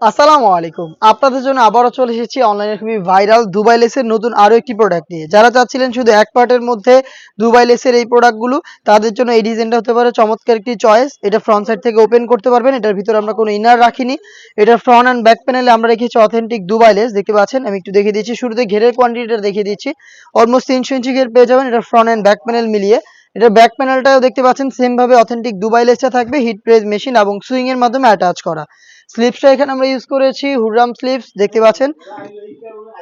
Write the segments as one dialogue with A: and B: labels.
A: আসসালামু আলাইকুম। আপনাদের জন্য আবারও চলে এসেছি অনলাইনে খুবই ভাইরাল দুবাই লেসের নতুন আরও একটি প্রোডাক্ট নিয়ে। যারা চাচ্ছিলেন শুধু এক পার্টের মধ্যে দুবাই লেসের এই প্রোডাক্টগুলো তাদের জন্য এই ডিজাইনটা হতে পারে চমৎকার একটি চয়েস এটা ফ্রন্ট সাইড থেকে ওপেন করতে পারবেন, এটার ভিতরে আমরা কোনো ইনার রাখিনি। এটা ফ্রন্ট অ্যান্ড ব্যাক প্যানেলে আমরা রেখেছি অথেন্টিক দুবাই লেস দেখতে পাচ্ছেন? আমি একটু দেখিয়ে দিচ্ছি, শুরুতে ঘেরের কোয়ান্টিটিটা দেখিয়ে দিচ্ছি। অলমোস্ট তিনশো ইঞ্চি ঘের পেয়ে যাবেন, এটা ফ্রন্ট অ্যান্ড ব্যাক প্যানেল মিলিয়ে। এটা ব্যাক প্যানেলটাও দেখতে পাচ্ছেন সেম ভাবে অথেন্টিক দুবাই লেসটা থাকবে হিট প্রেস মেশিন এবং সুইং এর মাধ্যমে অ্যাটাচ করা। স্লিপসটা এখানে আমরা ইউজ করেছি হুররাম স্লিপস দেখতে পাচ্ছেন?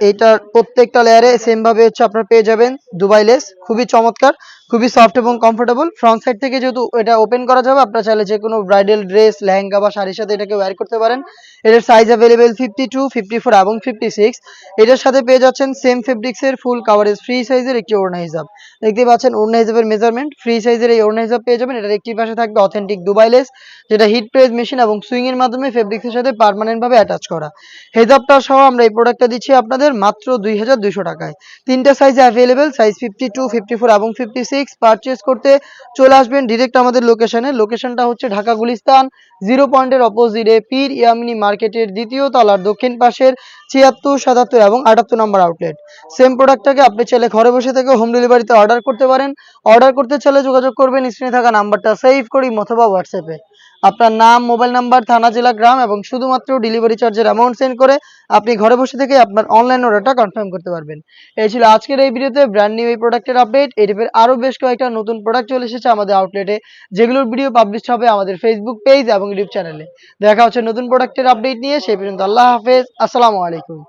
A: এইটার প্রত্যেকটা লেয়ারে সেমভাবে হচ্ছে আপনার পেয়ে যাবেন দুবাই লেস খুবই চমৎকার। খুবই সফট এবং কমফোর্টেবল ফ্রন্ট সাইড থেকে যেহেতু এটা ওপেন করা যাবে, আপনারা চাইলে যে কোনো ব্রাইডাল ড্রেস লেহেঙ্গা বা শাড়ির সাথে এটাকে ওয়্যার করতে পারেন। এটার size available fifty two fifty four এবং ফিফটি সিক্স এটার সাথে পেয়ে যাচ্ছেন সেম ফেব্রিক্সের ফুল কাভারেজ ফ্রি সাইজের একটি ওড়না হিসাব দেখতে পাচ্ছেন ওড়না হিসাবের মেজারমেন্ট ফ্রি সাইজের এই ওড়না হিসাব পেয়ে যাবেন। এটার একটি পাশে থাকবে অথেন্টিক দুবাই লেস যেটা হিট প্রেস মেশিন এবং সুইং এর মাধ্যমে ফেব্রিক্সের সাথে পার্মানেন্ট ভাবে অ্যাটাচ করা। হেজাবটা সহ আমরা এই প্রোডাক্টটা দিচ্ছি আপনাদের মাত্র দুই হাজার দুইশো টাকায়। তিনটা size available size fifty two fifty four এবং ফিফটি সিক্স পারচেস করতে চলে আসবেন ডিরেক্ট আমাদের লোকেশানে লোকেশনটা হচ্ছে ঢাকা গুলিস্তান জিরো পয়েন্টের অপোজিটে পীর ইয়ামিনী মার্কেটের দ্বিতীয় তলার দক্ষিণ পাশের ছিয়াত্তর, সাতাত্তর এবং আটাত্তর নম্বর আউটলেট সেম প্রোডাক্টটাকে আপনি চাইলে ঘরে বসে থেকে হোম ডেলিভারিতে অর্ডার করতে পারেন। অর্ডার করতে চাইলে যোগাযোগ করবেন, স্ক্রিনে থাকা নাম্বারটা সেভ করি, অথবা হোয়াটসঅ্যাপে আপনার নাম, মোবাইল নাম্বার, থানা, জেলা, গ্রাম এবং শুধুমাত্র ডেলিভারি চার্জের অ্যামাউন্ট সেন্ড করে আপনি ঘরে বসে থেকে আপনার অনলাইন অর্ডারটা কনফার্ম করতে পারবেন। এই ছিল আজকের এই ভিডিওতে ব্র্যান্ড নিউ এই প্রোডাক্টের আপডেট এই টাইপের আরও বেশ কয়েকটা নতুন প্রোডাক্ট চলে এসেছে আমাদের আউটলেটে যেগুলোর ভিডিও পাবলিশ হবে আমাদের ফেসবুক পেজ এবং ইউটিউব চ্যানেলে দেখা হচ্ছে নতুন প্রোডাক্টের আপডেট নিয়ে, সেই পর্যন্ত আল্লাহ হাফেজ। আসসালামু আলাইকুম।